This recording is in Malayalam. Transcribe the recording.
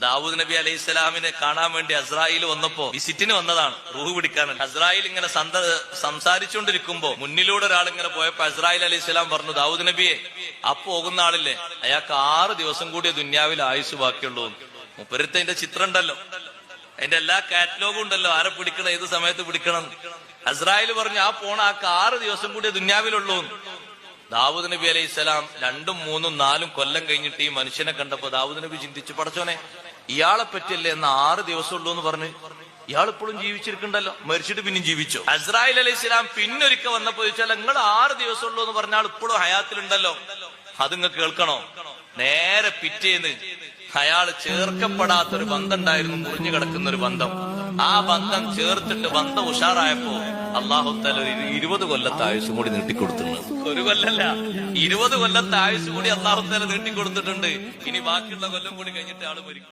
ദാവൂദ് നബി അലൈഹി സ്വലാമിനെ കാണാൻ വേണ്ടി അസ്രായിൽ വന്നപ്പോ വിസിറ്റിന് വന്നതാണ്. റൂഹ് പിടിക്കാൻ അസ്രായിൽ ഇങ്ങനെ സന്ത സംസാരിച്ചുകൊണ്ടിരിക്കുമ്പോ മുന്നിലൂടെ ഒരാൾ ഇങ്ങനെ പോയപ്പോ അസ്രായിൽ അലൈഹി സ്വലാം പറഞ്ഞു ദാവൂദ് നബിയെ ആ പോകുന്ന ആളില്ലേ? അയാൾക്ക് ആറ് ദിവസം കൂടിയ ദുന്യാവിൽ ആയുസ് ബാക്കിയുള്ളൂ മുപ്പരത്തെ അതിന്റെ ചിത്രം ഉണ്ടല്ലോ. അതിന്റെ എല്ലാ കാറ്റലോഗും ഉണ്ടല്ലോ. ആരെ പിടിക്കണം ഏത് സമയത്ത് പിടിക്കണം അസ്രായേൽ പറഞ്ഞു ആ പോണ ആൾക്ക് ആറ് ദിവസം കൂടിയ ദുന്യാവിലുള്ളൂ ദാവൂദ് നബി അലൈഹി സ്വലാം രണ്ടും മൂന്നും നാലും കൊല്ലം കഴിഞ്ഞിട്ട് ഈ മനുഷ്യനെ കണ്ടപ്പോ ദാവൂദ് നബി ചിന്തിച്ചു പടച്ചോനെ ഇയാളെ പറ്റിയല്ലേ എന്ന് ആറ് ദിവസം ഉള്ളൂ എന്ന് പറഞ്ഞ്. ഇയാൾ ഇപ്പോഴും ജീവിച്ചിരിക്കണ്ടല്ലോ. മരിച്ചിട്ട് പിന്നെയും ജീവിച്ചു? അസ്രായിൽ അലൈഹി സ്വലാം പിന്നൊരിക്ക വന്നപ്പോ ചോദിച്ചാൽ നിങ്ങൾ ആറ് ദിവസം ഉള്ളൂ എന്ന് പറഞ്ഞാൽ ഇപ്പോഴും ഹയാത്തിലുണ്ടല്ലോ. അത് നിങ്ങൾ കേൾക്കണോ? നേരെ പിറ്റേന്ന് അയാൾ ചേർക്കപ്പെടാത്തൊരു ബന്ധം ഉണ്ടായിരുന്നു മുറിഞ്ഞു കിടക്കുന്ന ഒരു ബന്ധം. ആ ബന്ധം ചേർത്തിട്ട് ബന്ധം ഉഷാറായപ്പോ അള്ളാഹു തല ഒരു ഇരുപത് കൊല്ലത്തെ ആയുസ് കൂടി നീട്ടിക്കൊടുത്തിട്ടുണ്ട്. ഒരു കൊല്ലല്ല. ഇരുപത് കൊല്ലത്തെ ആയുസ് കൂടി അള്ളാഹു തല നീട്ടിക്കൊടുത്തിട്ടുണ്ട്. ഇനി ബാക്കിയുള്ള കൊല്ലം കൂടി കഴിഞ്ഞിട്ട് ആൾ മരിക്കും.